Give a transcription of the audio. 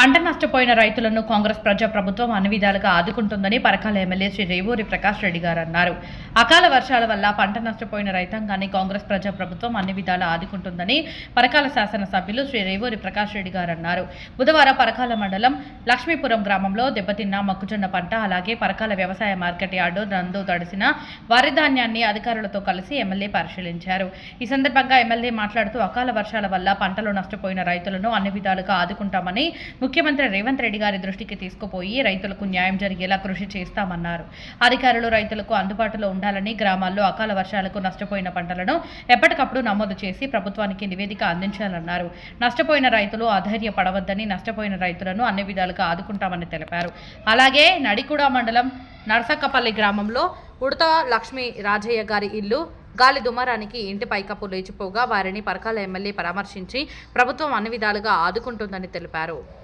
పంట నష్టపోయిన రైతులను కాంగ్రెస్ ప్రజా ప్రభుత్వం అన్ని విధాలుగా ఆదుకుంటుందని పరకాల ఎమ్మెల్యే శ్రీ రేవూరి ప్రకాష్ రెడ్డి గారు అన్నారు. అకాల వర్షాల వల్ల పంట నష్టపోయిన రైతాంగాన్ని కాంగ్రెస్ ప్రజా ప్రభుత్వం అన్ని విధాలా ఆదుకుంటుందని పరకాల శాసనసభ్యులు శ్రీ రేవూరి ప్రకాష్ రెడ్డి గారు అన్నారు. బుధవారం పరకాల మండలం లక్ష్మీపురం గ్రామంలో దెబ్బతిన్న మొక్కజొన్న పంట అలాగే పరకాల వ్యవసాయ మార్కెట్ యార్డు నందు తడిసిన వరి ధాన్యాన్ని అధికారులతో కలిసి ఎమ్మెల్యే పరిశీలించారు. ఈ సందర్భంగా ఎమ్మెల్యే మాట్లాడుతూ అకాల వర్షాల వల్ల పంటలు నష్టపోయిన రైతులను అన్ని విధాలుగా ఆదుకుంటామని ముఖ్యమంత్రి రేవంత్ రెడ్డి గారి దృష్టికి తీసుకుపోయి రైతులకు న్యాయం జరిగేలా కృషి చేస్తామన్నారు. అధికారులు రైతులకు అందుబాటులో ఉండాలని గ్రామాల్లో అకాల వర్షాలకు నష్టపోయిన పంటలను ఎప్పటికప్పుడు నమోదు చేసి ప్రభుత్వానికి నివేదిక అందించాలన్నారు. నష్టపోయిన రైతులు అధైర్యపడవద్దని నష్టపోయిన రైతులను అన్ని విధాలుగా ఆదుకుంటామని తెలిపారు. అలాగే నడికూడ మండలం నర్సక్కపల్లి గ్రామంలో ఉడత లక్ష్మీ రాజయ్య గారి ఇల్లు గాలి దుమారానికి ఇంటి పైకప్పు లేచిపోగా వారిని పరకాల ఎమ్మెల్యే పరామర్శించి ప్రభుత్వం అన్ని విధాలుగా ఆదుకుంటుందని తెలిపారు.